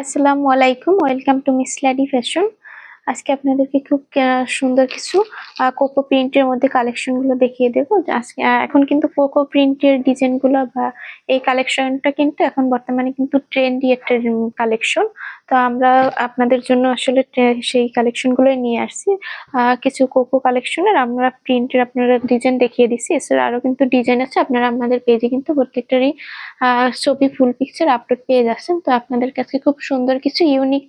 আসসালামু আলাইকুম, welcome to মিসলাডি fashion. আজকে আপনাদেরকে খুব সুন্দর কিছু কোকো প্রিন্টের মধ্যে কালেকশনগুলো দেখিয়ে দেবো। আজকে এখন কিন্তু কোকো প্রিন্টের ডিজাইনগুলো বা এই কালেকশনটা কিন্তু এখন বর্তমানে কিন্তু ট্রেন্ডি একটা কালেকশন। তো আমরা আপনাদের জন্য আসলে সেই কালেকশন গুলোই নিয়ে আসছি। কিছু কোকো কালেকশনের আমরা প্রিন্টের আপনারা ডিজাইন দেখিয়ে দিচ্ছি। এছাড়া আরও কিন্তু ডিজাইন আছে। আপনারা আমাদের পেজে কিন্তু প্রত্যেকটারই ছবি ফুল পিকচার আপলোড পেয়ে যাচ্ছেন। তো আপনাদের কাছে খুব সুন্দর কিছু ইউনিক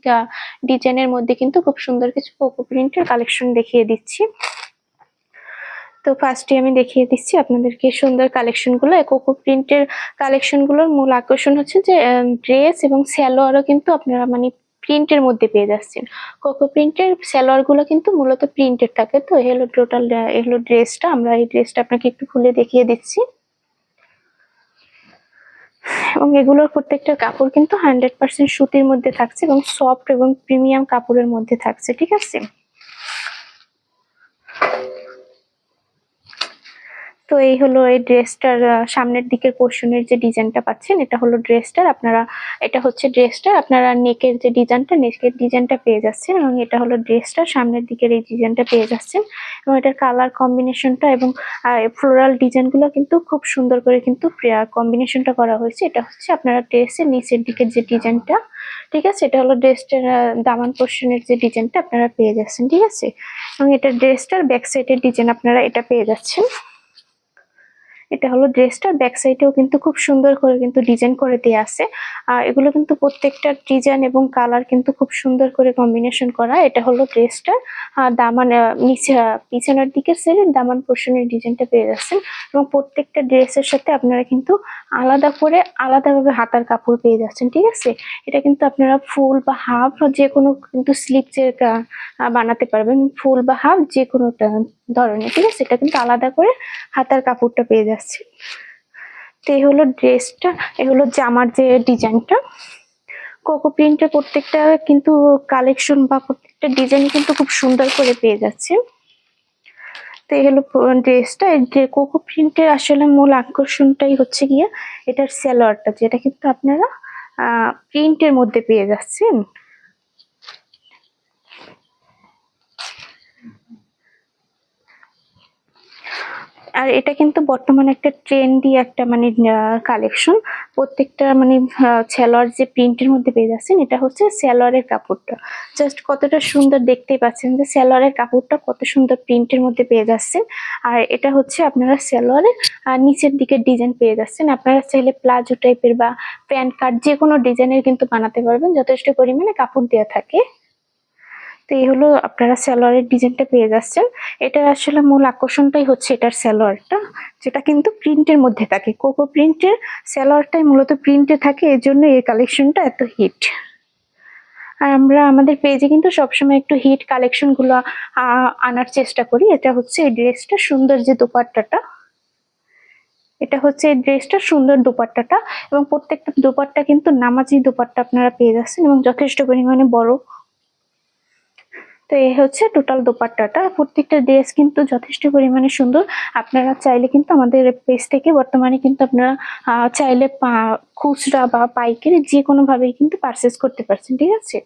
ডিজাইনের মধ্যে কিন্তু খুব সুন্দর কিছু কোকো প্রিন্টের কালেকশন দেখিয়ে দিচ্ছি। তো ফার্স্টে আমি দেখিয়ে দিচ্ছি আপনাদেরকে সুন্দর কালেকশনগুলো। কোকো প্রিন্টের কালেকশনগুলোর মূল আকর্ষণ হচ্ছে যে ড্রেস এবং স্যালোয়ারও কিন্তু আপনারা মানে প্রিন্টের মধ্যে পেয়ে যাচ্ছেন। কোকো প্রিন্টের স্যালোয়ারগুলো কিন্তু মূলত প্রিন্টের থাকে। তো হলো টোটাল এগুলো ড্রেসটা আমরা এই ড্রেসটা আপনাকে একটু খুলে দেখিয়ে দিচ্ছি। এবং এগুলোর প্রত্যেকটা কাপড় কিন্তু হান্ড্রেড পার্সেন্ট সুতির মধ্যে থাকছে এবং সফট এবং প্রিমিয়াম কাপড়ের মধ্যে থাকছে। ঠিক আছে? তো এই হলো এই ড্রেসটার সামনের দিকের পোর্শনের যে ডিজাইনটা পাচ্ছেন, এটা হলো ড্রেসটার। আপনারা, এটা হচ্ছে ড্রেসটার। আপনারা নেকের যে ডিজাইনটা নেকের ডিজাইনটা পেয়ে যাচ্ছেন এবং এটা হলো ড্রেসটার। সামনের দিকের এই ডিজাইনটা পেয়ে যাচ্ছেন এবং এটার কালার কম্বিনেশনটা এবং ফ্লোরাল ডিজাইনগুলো কিন্তু খুব সুন্দর করে কিন্তু কম্বিনেশনটা করা হয়েছে। এটা হচ্ছে আপনারা ড্রেসের নিচের দিকের যে ডিজাইনটা ঠিক আছে? এটা হলো ড্রেসটার দামান পোর্শনের যে ডিজাইনটা আপনারা পেয়ে যাচ্ছেন, ঠিক আছে? এবং এটা ড্রেসটার ব্যাক সাইডের ডিজাইন আপনারা এটা পেয়ে যাচ্ছেন। এটা হলো ড্রেসটার ব্যাক সাইডেও কিন্তু খুব সুন্দর করে কিন্তু ডিজাইন করে দেওয়া আছে। আর এগুলো কিন্তু প্রত্যেকটা ডিজাইন এবং কালার কিন্তু খুব সুন্দর করে কম্বিনেশন করা। এটা হলো ড্রেসটার দামান নিচে পিছনের দিকের সাইডের দামান পোর্শনের ডিজাইনটা পেয়ে যাচ্ছেন। এবং প্রত্যেকটা ড্রেসের সাথে আপনারা কিন্তু আলাদা করে আলাদাভাবে হাতার কাপড় পেয়ে যাচ্ছেন, ঠিক আছে? এটা কিন্তু আপনারা ফুল বা হাফ যে কোনো কিন্তু স্লিপসের বানাতে পারবেন। ফুল বা হাফ যে কোনো ধরনের, ঠিক আছে? এটা কিন্তু আলাদা করে হাতার কাপড়টা পেয়ে যাচ্ছে তো এই হলো ড্রেসটা, এই হলো জামার যে ডিজাইনটা। কোকো প্রিন্টের প্রত্যেকটা কিন্তু কালেকশন বা প্রত্যেকটা ডিজাইন কিন্তু খুব সুন্দর করে পেয়ে যাচ্ছে। তো এই হলো ড্রেসটা কোকো প্রিন্টের আসলে মূল আকর্ষণটাই হচ্ছে গিয়ে এটার স্যালোয়ারটা যেটা কিন্তু আপনারা প্রিন্টের মধ্যে পেয়ে যাচ্ছেন। আর এটা কিন্তু বর্তমানে একটা ট্রেন্ডি একটা মানে কালেকশন প্রত্যেকটা মানে স্যালোয়ার যে প্রিন্টের মধ্যে পেয়ে যাচ্ছেন, এটা হচ্ছে স্যালোয়ারের কাপড়টা। জাস্ট কতটা সুন্দর দেখতেই পাচ্ছেন যে স্যালোয়ারের কাপড়টা কত সুন্দর প্রিন্টের মধ্যে পেয়ে যাচ্ছেন। আর এটা হচ্ছে আপনারা স্যালোয়ারের নিচের দিকে ডিজাইন পেয়ে যাচ্ছেন। আপনারা চাইলে প্লাজো টাইপের বা প্যান্ট কাট যে কোনো ডিজাইনের কিন্তু বানাতে পারবেন। যথেষ্ট পরিমাণে কাপড় দেওয়া থাকে। তো এই হলো আপনারা সালোয়ারের ডিজাইনটা পেয়ে যাচ্ছেন। এটার আসলে মূল আকর্ষণটাই হচ্ছে এটার স্যালোয়ারটা যেটা কিন্তু প্রিন্টের মধ্যে থাকে। কোকো প্রিন্টের সালোয়ারটাই মূলত প্রিন্টে থাকে, এর জন্য এই কালেকশনটা এত হিট আর আমরা, আমাদের পেজে কিন্তু সবসময় একটু হিট কালেকশনগুলো আনার চেষ্টা করি। এটা হচ্ছে এই ড্রেসটা সুন্দর যে দোপাট্টাটা। এটা হচ্ছে এই ড্রেসটা সুন্দর দোপাট্টাটা। এবং প্রত্যেকটা দোপাট্টা কিন্তু নামাজি দোপাট্টা আপনারা পেয়ে যাচ্ছেন এবং যথেষ্ট পরিমাণে বড় তো এই হচ্ছে টোটাল দোপাট্টাটা। প্রত্যেকটা ড্রেস কিন্তু যথেষ্ট পরিমাণে সুন্দর। আপনারা চাইলে কিন্তু আমাদের পেজ থেকে বর্তমানে কিন্তু আপনারা চাইলে খুচরা বা পাইকারি যে কোনোভাবেই কিন্তু পারচেস করতে পারছেন, ঠিক আছে?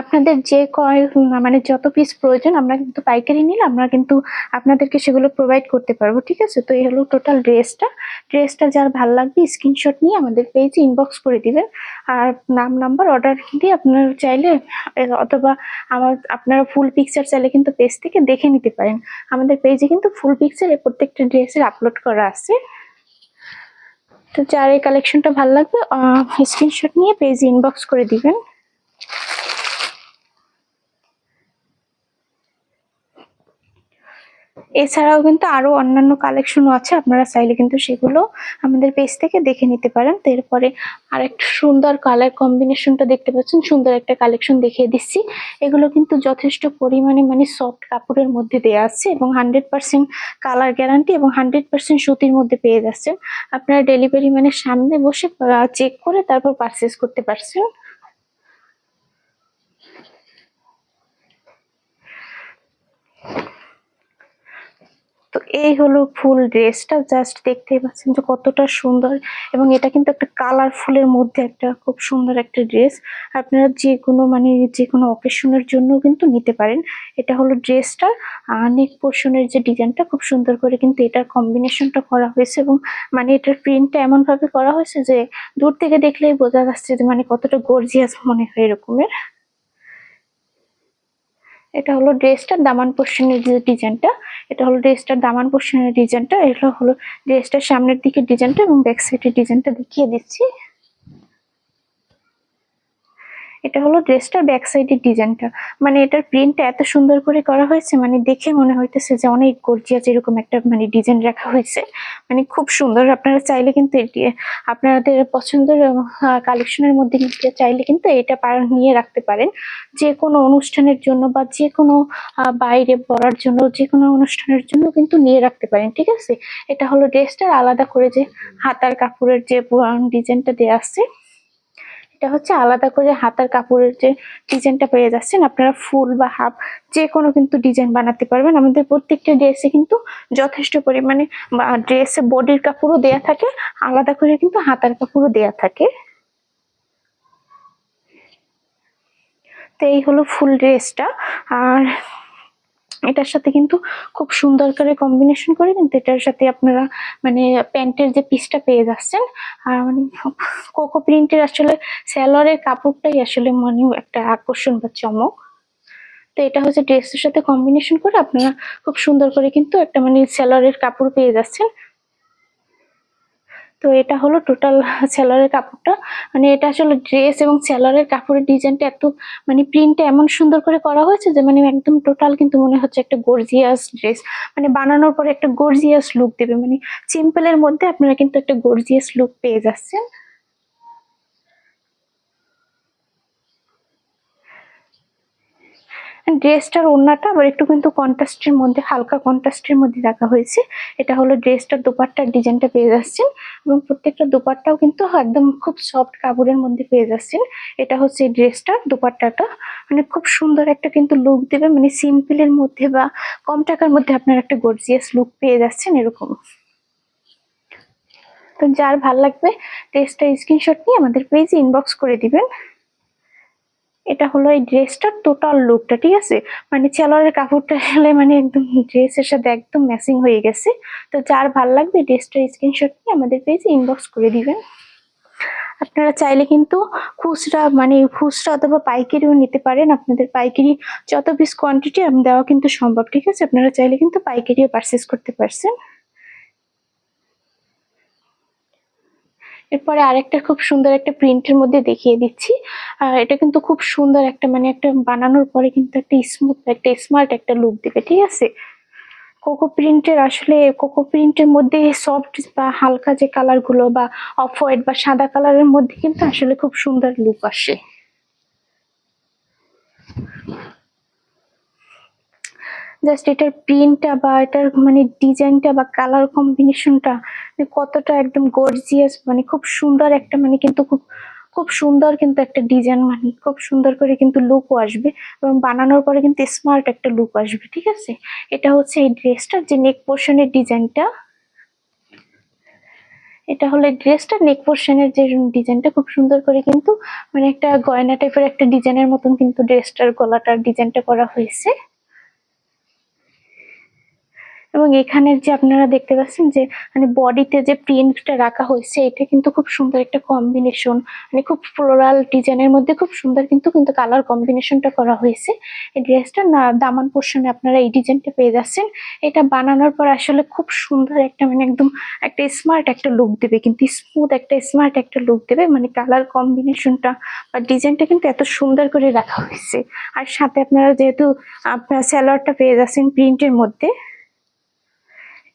আপনাদের যে কয় মানে যত পিস প্রয়োজন, আমরা কিন্তু পাইকারি নিলে আমরা কিন্তু আপনাদেরকে সেগুলো প্রোভাইড করতে পারব, ঠিক আছে? তো এই হলো টোটাল ড্রেসটা। ড্রেসটা যার ভালো লাগবে স্ক্রিনশট নিয়ে আমাদের পেজে ইনবক্স করে দিবেন। আর নাম নাম্বার অর্ডার দিয়ে আপনারা চাইলে অথবা আমার, আপনারা ফুল পিকচার চাইলে কিন্তু পেজ থেকে দেখে নিতে পারেন। আমাদের পেজে কিন্তু ফুল পিকচার প্রত্যেকটা ড্রেসের আপলোড করা আছে। তো যার এই কালেকশনটা ভালো লাগবে স্ক্রিনশট নিয়ে পেজে ইনবক্স করে দিবেন। এছাড়াও কিন্তু আরও অন্যান্য কালেকশনও আছে, আপনারা চাইলে কিন্তু সেগুলো আমাদের পেজ থেকে দেখে নিতে পারেন। তো এরপরে আরেকটা সুন্দর কালার কম্বিনেশনটা দেখতে পাচ্ছেন, সুন্দর একটা কালেকশন দেখিয়ে দিচ্ছি। এগুলো কিন্তু যথেষ্ট পরিমাণে মানে সফট কাপড়ের মধ্যে দেওয়া আছে এবং হান্ড্রেড পার্সেন্ট কালার গ্যারান্টি এবং হান্ড্রেড পার্সেন্ট সুতির মধ্যে পেয়ে যাচ্ছেন। আপনারা ডেলিভারি মানে সামনে বসে চেক করে তারপর পারচেস করতে পারছেন। তো এই হলো ফুল ড্রেসটা, জাস্ট দেখতেই পাচ্ছেন যে কতটা সুন্দর এবং এটা কিন্তু একটা কালারফুলের মধ্যে একটা খুব সুন্দর একটা ড্রেস। আপনারা যে কোনো মানে যে কোনো অকেশনের জন্য কিন্তু নিতে পারেন। এটা হলো ড্রেসটা নেক পোর্শনের যে ডিজাইনটা খুব সুন্দর করে কিন্তু এটার কম্বিনেশনটা করা হয়েছে এবং মানে এটার প্রিন্টটা এমন ভাবে করা হয়েছে যে দূর থেকে দেখলেই বোঝা যাচ্ছে যে মানে কতটা গর্জিয়াস মনে হয় এরকমের। এটা হলো ড্রেসটার দামান পোর্শনের যে ডিজাইনটা এটা হলো ড্রেসটার দামান পোর্শনের ডিজাইনটা এটা হলো ড্রেসটার সামনের দিকে ডিজাইনটা এবং ব্যাক সাইডের ডিজাইনটা দেখিয়ে দিচ্ছি। এটা হলো ড্রেসটার ব্যাক সাইডের ডিজাইনটা। মানে এটার প্রিন্টটা এত সুন্দর করে করা হয়েছে মানে দেখে মনে হইতেছে যে অনেক গর্জিয়াস এরকম একটা মানে ডিজাইন রাখা হয়েছে। মানে খুব সুন্দর, আপনারা চাইলে কিন্তু এটি, আপনাদের পছন্দের কালেকশনের মধ্যে নিতে চাইলে কিন্তু এটা নিয়ে রাখতে পারেন। যে কোনো অনুষ্ঠানের জন্য বা যে কোনো বাইরে পড়ার জন্য, যে কোনো অনুষ্ঠানের জন্য কিন্তু নিয়ে রাখতে পারেন, ঠিক আছে? এটা হলো ড্রেসটার আলাদা করে যে হাতার কাপড়ের যে ডিজাইনটা দেওয়া আছে এটা হচ্ছে আলাদা করে হাতার কাপড়ের যে ডিজাইনটা পেয়ে যাচ্ছেন, আপনারা ফুল বা হাফ যে কোনো কিন্তু ডিজাইন বানাতে পারবেন। আমাদের প্রত্যেকটা ড্রেসে কিন্তু যথেষ্ট পরিমাণে ড্রেসে বডির কাপড়ও দেয়া থাকে, আলাদা করে কিন্তু হাতার কাপড়ও দেয়া থাকে। তো এই হলো ফুল ড্রেসটা। আর এটার সাথে কিন্তু খুব সুন্দর করে কম্বিনেশন করে কিন্তু এটার সাথে আপনারা মানে প্যান্টের যে পিসটা পেয়ে যাচ্ছেন, আর মানে কোকো প্রিন্টের আসলে স্যালোয়ারের কাপড়টাই আসলে মানে একটা আকর্ষণ বা চমক। তো এটা হচ্ছে ড্রেসের সাথে কম্বিনেশন করে আপনারা খুব সুন্দর করে কিন্তু একটা মানে স্যালোয়ারের কাপড় পেয়ে যাচ্ছেন। তো এটা হলো টোটাল সেলারের কাপড়টা। মানে এটা আসলে ড্রেস এবং সেলারের কাপড়ের ডিজাইনটা এত মানে প্রিন্টটা এমন সুন্দর করে করা হয়েছে যে মানে একদম টোটাল কিন্তু মনে হচ্ছে একটা গর্জিয়াস ড্রেস মানে বানানোর পরে একটা গর্জিয়াস লুক দেবে। মানে সিম্পলের মধ্যে আপনারা কিন্তু একটা গর্জিয়াস লুক পেয়ে যাচ্ছেন। ড্রেসটার ওড়নাটা আবার একটু কিন্তু কন্ট্রাস্টের মধ্যে, হালকা কন্ট্রাস্টের মধ্যে রাখা হয়েছে। এটা হলো ড্রেসটার দুপাট্টার ডিজাইনটা পেয়ে যাচ্ছেন এবং প্রত্যেকটা দুপাট্টাও কিন্তু একদম খুব সফট কাপড়ের মধ্যে পেয়ে যাচ্ছেন। এটা হচ্ছে ড্রেসটার দুপাট্টাটা। মানে খুব সুন্দর একটা কিন্তু লুক দেবে। মানে সিম্পলের মধ্যে বা কম টাকার মধ্যে আপনার একটা গর্জিয়াস লুক পেয়ে যাচ্ছেন এরকম। তো যার ভালো লাগবে ড্রেসটা স্ক্রিনশট নিয়ে আমাদের পেজে ইনবক্স করে দিবেন। এটা হলো এই ড্রেসটার টোটাল লুকটা ঠিক আছে? মানে চেলারের কাপড়টা হলে মানে একদম ড্রেসের সাথে একদম ম্যাচিং হয়ে গেছে। তো যার ভালো লাগবে ড্রেসটার স্ক্রিনশট নিয়ে আমাদের পেজে ইনবক্স করে দিবেন। আপনারা চাইলে কিন্তু খুচরা মানে খুচরা অথবা পাইকারিও নিতে পারেন। আপনাদের পাইকারি যত পিস কোয়ান্টিটি দেওয়া কিন্তু সম্ভব, ঠিক আছে? আপনারা চাইলে কিন্তু পাইকারিও পারচেস করতে পারছেন। এরপরে আরেকটা খুব সুন্দর একটা প্রিন্টের মধ্যে দেখিয়ে দিচ্ছি। আর এটা কিন্তু খুব সুন্দর একটা মানে একটা বানানোর পরে কিন্তু একটা স্মুথ একটা স্মার্ট একটা লুক দেবে, ঠিক আছে? কোকো প্রিন্টের আসলে কোকো প্রিন্টের মধ্যে সফট বা হালকা যে কালারগুলো বা অফ হোয়াইট বা সাদা কালারের মধ্যে কিন্তু আসলে খুব সুন্দর লুক আসে। জাস্ট এটার প্রিন্টটা বা এটার মানে ডিজাইনটা বা কালার কম্বিনেশনটা কতটা একদম গর্জিয়াস মানে খুব সুন্দর একটা মানে কিন্তু খুব খুব সুন্দর কিন্তু একটা ডিজাইন মানে খুব সুন্দর করে কিন্তু লুকও আসবে এবং বানানোর পরে কিন্তু স্মার্ট একটা লুক আসবে, ঠিক আছে? এটা হচ্ছে এই ড্রেসটার যে নেক পোর্শনের ডিজাইনটা এটা হলো ড্রেসটা নেক পোর্শনের যে ডিজাইনটা খুব সুন্দর করে কিন্তু মানে একটা গয়না টাইপের একটা ডিজাইনের মতন কিন্তু ড্রেসটার গলাটার ডিজাইনটা করা হয়েছে। এবং এখানের যে আপনারা দেখতে পাচ্ছেন যে মানে বডিতে যে প্রিন্টটা রাখা হয়েছে, এটা কিন্তু খুব সুন্দর একটা কম্বিনেশন মানে খুব ফ্লোরাল ডিজাইনের মধ্যে খুব সুন্দর কিন্তু কিন্তু কালার কম্বিনেশনটা করা হয়েছে। এই ড্রেসটা না, দামান পোর্শনে আপনারা এই ডিজাইনটা পেয়ে যাচ্ছেন। এটা বানানোর পর আসলে খুব সুন্দর একটা মানে একদম একটা স্মার্ট একটা লুক দেবে, কিন্তু স্মুথ একটা স্মার্ট একটা লুক দেবে মানে কালার কম্বিনেশনটা বা ডিজাইনটা কিন্তু এত সুন্দর করে রাখা হয়েছে। আর সাথে আপনারা যেহেতু, আপনার স্যালোয়ারটা পেয়ে যাচ্ছেন প্রিন্টের মধ্যে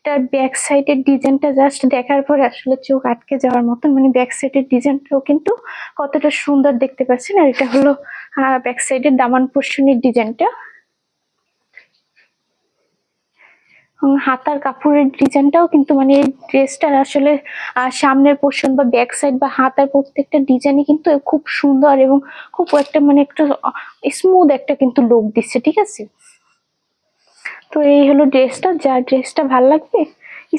এটার ব্যাক সাইডের ডিজাইনটা জাস্ট দেখার পরে আসলে চোখ আটকে যাওয়ার মতন মানে ব্যাক সাইডের ডিজাইনটাও কিন্তু কতটা সুন্দর দেখতে পাচ্ছেন। আর এটা হলো ব্যাক সাইডের দামান পোর্শনের ডিজাইনটা হাতার কাপড়ের ডিজাইনটাও কিন্তু মানে ড্রেসটার আসলে সামনের পোর্শন বা ব্যাক সাইড বা হাতার প্রত্যেকটা ডিজাইনই কিন্তু খুব সুন্দর এবং খুব একটা মানে একটু স্মুথ একটা কিন্তু লুক দিচ্ছে, ঠিক আছে? তো এই হলো ড্রেসটা যার ড্রেসটা ভালো লাগবে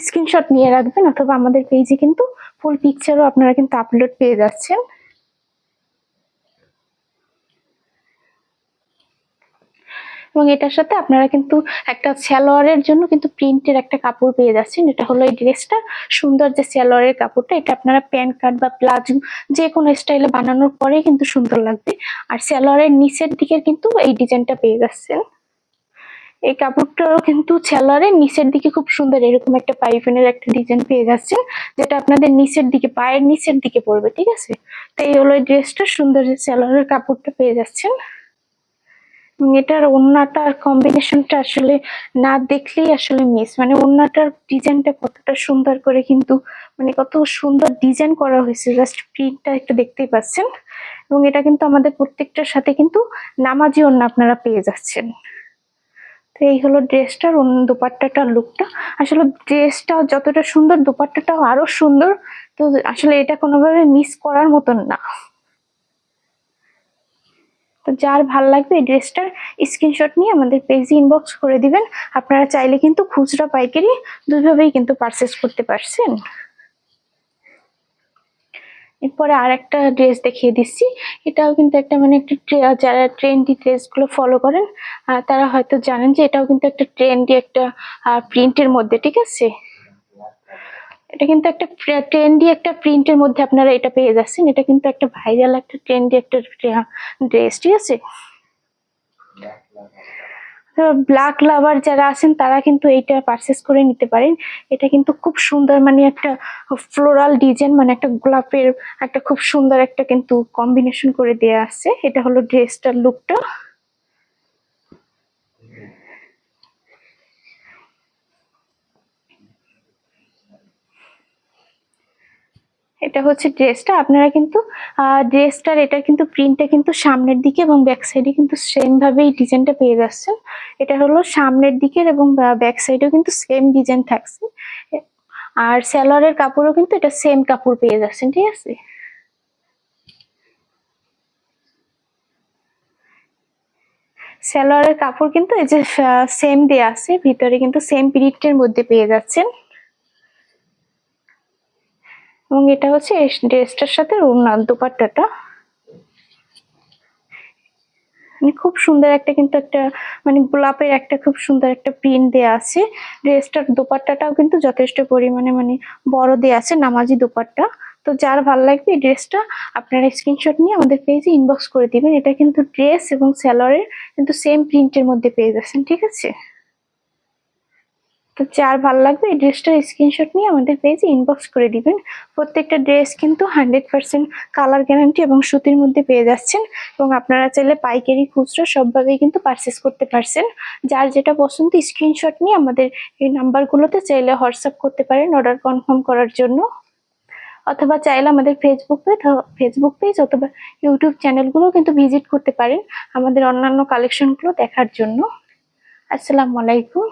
স্ক্রিনশট নিয়ে রাখবেন, অথবা আমাদের পেজে কিন্তু ফুল পিকচারও আপনারা কিন্তু আপলোড পেয়ে যাচ্ছেন। এবং এটার সাথে আপনারা কিন্তু একটা সালোয়ারের জন্য কিন্তু প্রিন্টের একটা কাপড় পেয়ে যাচ্ছেন, এটা হলো এই ড্রেসটা সুন্দর যে সালোয়ারের কাপড়টা, এটা আপনারা প্যান্ট কাট বা প্লাজো যে কোনো স্টাইলে বানানোর পরে কিন্তু সুন্দর লাগবে। আর সালোয়ারের নিচের দিকে কিন্তু এই ডিজাইনটা পেয়ে যাচ্ছেন। এই কাপড়টাও কিন্তু সালোয়ারের নিচের দিকে খুব সুন্দর এরকম একটা পাইপিনের একটা ডিজাইন পেয়ে যাচ্ছেন, যেটা আপনাদের নিচের দিকে, পায়ের নিচের দিকে পড়বে, ঠিক আছে? তো এই হলো ড্রেসটা সুন্দর যে সালোয়ারের কাপড়টা পেয়ে যাচ্ছেন। এটার ওড়নাটার কম্বিনেশনটা আসলে না দেখলেই আসলে মিস মানে ওড়নাটার ডিজাইনটা কতটা সুন্দর করে কিন্তু মানে কত সুন্দর ডিজাইন করা হয়েছে জাস্ট প্রিন্টটা একটু দেখতেই পাচ্ছেন। এবং এটা কিন্তু আমাদের প্রত্যেকটার সাথে কিন্তু নামাজি ওড়না আপনারা পেয়ে যাচ্ছেন। তো এই হলো ড্রেসটার অন্য দোপাট্টাটার লুকটা। আসলে ড্রেসটা যতটা সুন্দর, দুপাট্টাটাও আরও সুন্দর। তো আসলে এটা কোনোভাবে মিস করার মতন না। তো যার ভালো লাগবে এই ড্রেসটার স্ক্রিনশট নিয়ে আমাদের পেজে ইনবক্স করে দিবেন। আপনারা চাইলে কিন্তু খুচরা পাইকারি দুইভাবেই কিন্তু পারচেস করতে পারছেন। এরপরে আর একটা ড্রেস দেখিয়ে দিচ্ছি। এটাও কিন্তু একটা মানে একটা যারা ট্রেন্ডি ড্রেসগুলো ফলো করেন তারা হয়তো জানেন যে এটাও কিন্তু একটা ট্রেন্ডি একটা প্রিন্টের মধ্যে, ঠিক আছে? এটা কিন্তু একটা ট্রেন্ডি একটা প্রিন্টের মধ্যে আপনারা এটা পেয়ে যাচ্ছেন। এটা কিন্তু একটা ভাইরাল একটা ট্রেন্ডি একটা ড্রেস ঠিক আছে? ব্ল্যাক লাভার যারা আছেন, তারা কিন্তু এইটা পারচেস করে নিতে পারেন। এটা কিন্তু খুব সুন্দর মানে একটা ফ্লোরাল ডিজাইন মানে একটা গোলাপের একটা খুব সুন্দর একটা কিন্তু কম্বিনেশন করে দেয়া আছে। এটা হলো ড্রেসটার লুকটা এটা হচ্ছে ড্রেসটা। আপনারা কিন্তু ড্রেসটার এটা কিন্তু প্রিন্টটা কিন্তু সামনের দিকে এবং ব্যাক সাইডে কিন্তু সেম ভাবেই ডিজাইনটা পেয়ে যাচ্ছেন। এটা হলো সামনের দিকের এবং ব্যাক সাইডেও কিন্তু সেম ডিজাইন থাকছে। আর স্যালোয়ারের কাপড়ও কিন্তু এটা সেম কাপড় পেয়ে যাচ্ছেন, ঠিক আছে? সালোয়ারের কাপড় কিন্তু এই যে সেম দেয়া আছে, ভিতরে কিন্তু সেম প্রিন্টের মধ্যে পেয়ে যাচ্ছেন। এবং এটা হচ্ছে ড্রেসটার সাথে ওড়না দোপাট্টাটা। মানে খুব সুন্দর একটা কিন্তু একটা মানে গোলাপের একটা খুব সুন্দর একটা প্রিন্ট দেয়া আছে। ড্রেসটার দোপাট্টাটাও কিন্তু যথেষ্ট পরিমাণে মানে বড় দেয়া আছে, নামাজি দোপাট্টা। তো যার ভালো লাগবে এই ড্রেসটা, আপনারা স্ক্রিনশট নিয়ে আমাদের পেজে ইনবক্স করে দিবেন। এটা কিন্তু ড্রেস এবং স্যালোয়ারের কিন্তু সেম প্রিন্টের মধ্যে পেয়ে যাচ্ছেন, ঠিক আছে? তো যার ভালো লাগবে এই ড্রেসটার স্ক্রিনশট নিয়ে আমাদের পেজে ইনবক্স করে দিবেন। প্রত্যেকটা ড্রেস কিন্তু হান্ড্রেড পার্সেন্ট কালার গ্যারান্টি এবং সুতির মধ্যে পেয়ে যাচ্ছেন এবং আপনারা চাইলে পাইকারি খুচরো সবভাবেই কিন্তু পারচেস করতে পারছেন। যার যেটা পছন্দ স্ক্রিনশট নিয়ে আমাদের এই নাম্বারগুলোতে চাইলে হোয়াটসঅ্যাপ করতে পারেন অর্ডার কনফার্ম করার জন্য। অথবা চাইলে আমাদের ফেসবুক পেজ ফেসবুক পেজ অথবা ইউটিউব চ্যানেলগুলো কিন্তু ভিজিট করতে পারেন আমাদের অন্যান্য কালেকশনগুলো দেখার জন্য। আসসালামু আলাইকুম।